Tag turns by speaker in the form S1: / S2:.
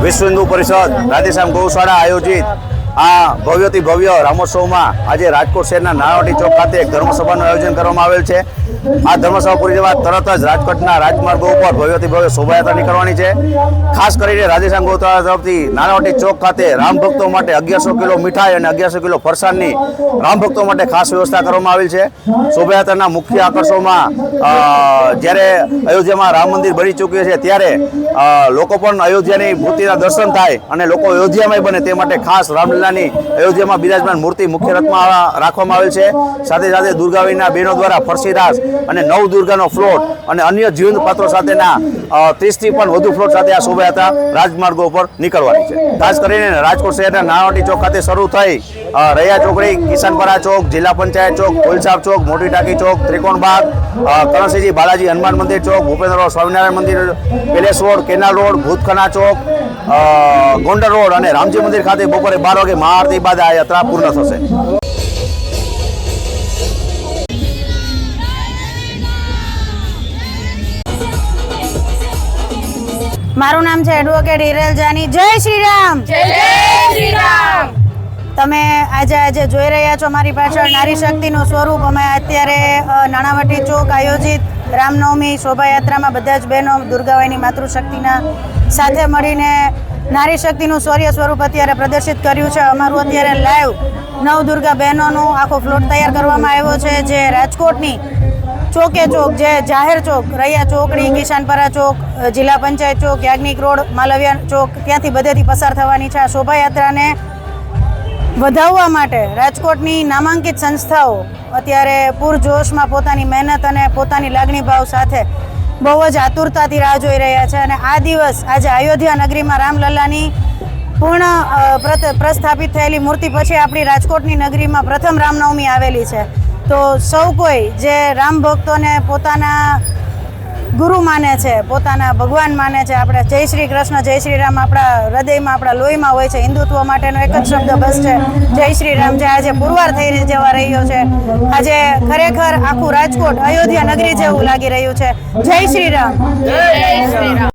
S1: વિશ્વ હિન્દુ પરિષદ રાધેશ્યામ ગૌશાળા આયોજિત આ ભવ્યથી ભવ્ય રામોત્સવમાં આજે રાજકોટ શહેરના નાણાવટી ચોક ખાતે એક ધર્મસભાનું આયોજન કરવામાં આવેલ છે. આ ધર્મસભા પૂરી જવા તરત જ રાજકોટના રાજમાર્ગો ઉપર ભવ્યથી ભવ્ય શોભાયાત્રા નીકળવાની છે. ખાસ કરીને રાધેશ્યામ ગૌશાળા તરફથી નાણાવટી ચોક ખાતે રામ ભક્તો માટે અગિયારસો કિલો મીઠાઈ અને અગિયારસો કિલો ફરસાણની રામ ભક્તો માટે ખાસ વ્યવસ્થા કરવામાં આવેલ છે. શોભાયાત્રાના મુખ્ય આકર્ષણમાં જ્યારે અયોધ્યામાં રામ મંદિર બની ચૂક્યું છે, ત્યારે લોકો પણ અયોધ્યાની મૂર્તિના દર્શન થાય અને લોકો અયોધ્યામાં બને તે માટે ખાસ રામલીલાની અયોધ્યામાં બિરાજમાન મૂર્તિ મુખ્ય રથમાં રાખવામાં આવેલ છે. સાથે સાથે દુર્ગાવીના બહેનો દ્વારા ફરસીદાસ અને નવ દુર્ગાનો ફ્લોટ અને અન્ય જીવંત પાત્રો સાથેના ત્રીસથી પણ વધુ ફ્લોટ સાથે આ શોભાયાત્રા રાજમાર્ગો ઉપર નીકળવાની છે. ખાસ કરીને રાજકોટ શહેરના નાણાવટી ચોક ખાતે શરૂ થઈ રૈયા ચોકડી કિશનપરા ચોક જિલ્લા પંચાયત ચોક કોલસાબ ચોક મોટી ટાંકી ચોક ત્રિકોણબાગ અ, કરણસિંહજી બાલાજી હનુમાન મંદિર ચોક ભૂપેન્દ્ર રોડ સ્વામિનારાયણ મંદિર palace road canal road Bhutkhana ચોક અ, ગોંડલ રોડ અને રામજી મંદિર ખાતે બપોરે બાર વાગે મહાઆરતી બાદ આ યાત્રા પૂર્ણ થશે.
S2: મારું નામ છે એડવોકેટ હિરેલ જાની. જય શ્રી રામ તમે આજે આજે જોઈ રહ્યા છો મારી પાછળ નારી શક્તિનું સ્વરૂપ. અમે અત્યારે નાણાવટી ચોક આયોજિત રામનવમી શોભાયાત્રામાં બધા જ બહેનો દુર્ગાબાઈની માતૃશક્તિના સાથે મળીને નારી શક્તિનું શૌર્ય સ્વરૂપ અત્યારે પ્રદર્શિત કર્યું છે. અમારું અત્યારે લાઈવ નવ દુર્ગા બહેનોનું આખો ફ્લોટ તૈયાર કરવામાં આવ્યો છે, જે રાજકોટની ચોકે ચોક, જે જાહેર ચોક, રૈયા ચોકડી કિશાનપરા ચોક, જિલ્લા પંચાયત ચોક, યાજ્ઞિક રોડ, માલવિયા ચોક, ત્યાંથી બધેથી પસાર થવાની છે આ શોભાયાત્રાને વધાવવા માટે રાજકોટની નામાંકિત સંસ્થાઓ અત્યારે પૂરજોશમાં પોતાની મહેનત અને પોતાની લાગણી ભાવ સાથે બહુ જ આતુરતાથી રાહ જોઈ રહ્યા છે અને આ દિવસ આજે અયોધ્યા નગરીમાં રામલલ્લાની પૂર્ણ પ્રસ્થાપિત થયેલી મૂર્તિ પછી આપણી રાજકોટની નગરીમાં પ્રથમ રામનવમી આવેલી છે. તો સૌ કોઈ જે રામ ભક્તોને પોતાના ગુરુ માને છે, પોતાના ભગવાન માને છે. આપણે જય શ્રી કૃષ્ણ, જય શ્રી રામ આપણા હૃદયમાં, આપણા લોહીમાં હોય છે. હિન્દુત્વ માટેનો એક જ શબ્દ બસ છે. જય શ્રી રામ. જે આજે પુરવાર થઈ જવા રહ્યો છે. આજે ખરેખર આખું રાજકોટ અયોધ્યા નગરી જેવું લાગી રહ્યું છે. જય શ્રી રામ.